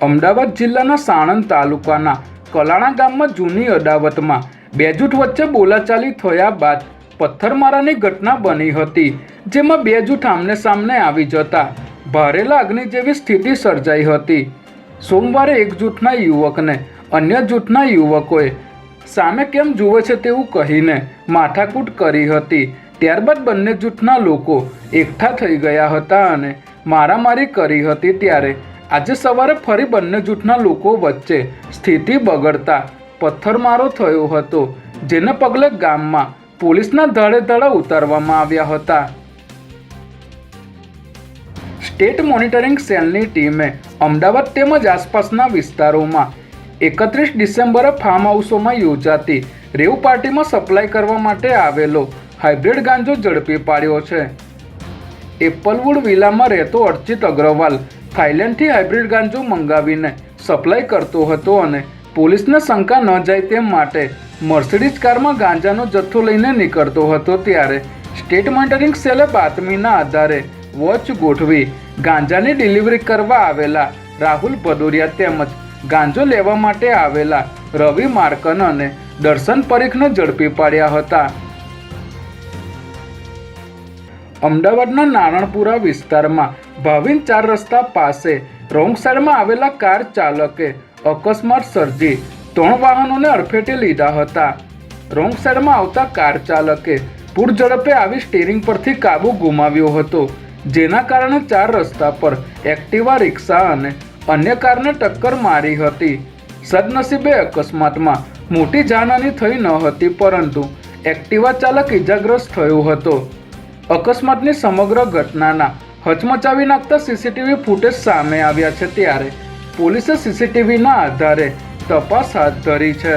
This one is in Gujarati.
અમદાવાદ જિલ્લાના સાણંદ તાલુકાના કલાણા ગામમાં જૂની અદાવતમાં બે જૂથ વચ્ચે બોલાચાલી થયા બાદ પથ્થરમારાની ઘટના બની હતી, જેમાં બે જૂથ આમને સામને આવી જતા ભારે લાગણી જેવી સ્થિતિ સર્જાઈ હતી. સોમવારે એક જૂથના યુવકને અન્ય જૂથના યુવકોએ, સામે કેમ જુએ છે તેવું કહીને માથાકૂટ કરી હતી. ત્યારબાદ બંને જૂથના લોકો એકઠા થઈ ગયા હતા અને મારામારી કરી હતી ત્યારે આજે સવારે ફરી બંને જૂથના લોકો વચ્ચે સ્થિતિ બગડતા પથ્થરમારો થયો હતો, જેને પગલે ગામમાં પોલીસના ધડે ધડા ઉતારવામાં આવ્યા હતા. સ્ટેટ મોનિટરિંગ સેલની ટીમે અમદાવાદ તેમજ આસપાસના વિસ્તારોમાં એકત્રીસ ડિસેમ્બરે ફાર્મ હાઉસોમાં યોજાતી રેવ પાર્ટીમાં સપ્લાય કરવા માટે આવેલો હાઇબ્રિડ ગાંજો ઝડપી પાડ્યો છે. એપલવુડ વિલામાં રહેતો અર્ચિત અગ્રવાલ થાઇલેન્ડથી હાઇબ્રિડ ગાંજો મંગાવીને સપ્લાય કરતો હતો અને પોલીસને શંકા ન જાય તેમ માટે મર્સિડીઝ કારમાં ગાંજાનો જથ્થો લઈને નીકળતો હતો ત્યારે સ્ટેટ મોનિટરિંગ સેલે બાતમીના આધારે વોચ ગોઠવી ગાંજાની ડિલિવરી કરવા આવેલા રાહુલ ભદોરિયા તેમજ ગાંજો લેવા માટે આવેલા રવિ માર્કન અને દર્શન પરીખને ઝડપી પાડ્યા હતા. અમદાવાદના નારણપુરા વિસ્તારમાં ભાવિન ચાર રસ્તા પાસે રોંગ સાઈડમાં આવેલા કાર ચાલકે અકસ્માત સર્જી ત્રણ વાહનોને અડફેટે લીધા હતા. રોંગ સાઈડમાં આવતા કાર ચાલકે પૂર ઝડપે આવી સ્ટીરિંગ પરથી કાબુ ગુમાવ્યો હતો, જેના કારણે ચાર રસ્તા પર એક્ટિવા, રિક્ષા અને અન્ય કારને ટક્કર મારી હતી. સદનસીબે અકસ્માતમાં મોટી જાનહાની થઈ ન હતી, પરંતુ એક્ટિવા ચાલક ઇજાગ્રસ્ત થયો હતો. અકસ્માતની સમગ્ર ઘટનાના હચમચાવી નાખતા સીસીટીવી ફૂટેજ સામે આવ્યા છે ત્યારે પોલીસે સીસીટીવીના આધારે તપાસ હાથ ધરી છે.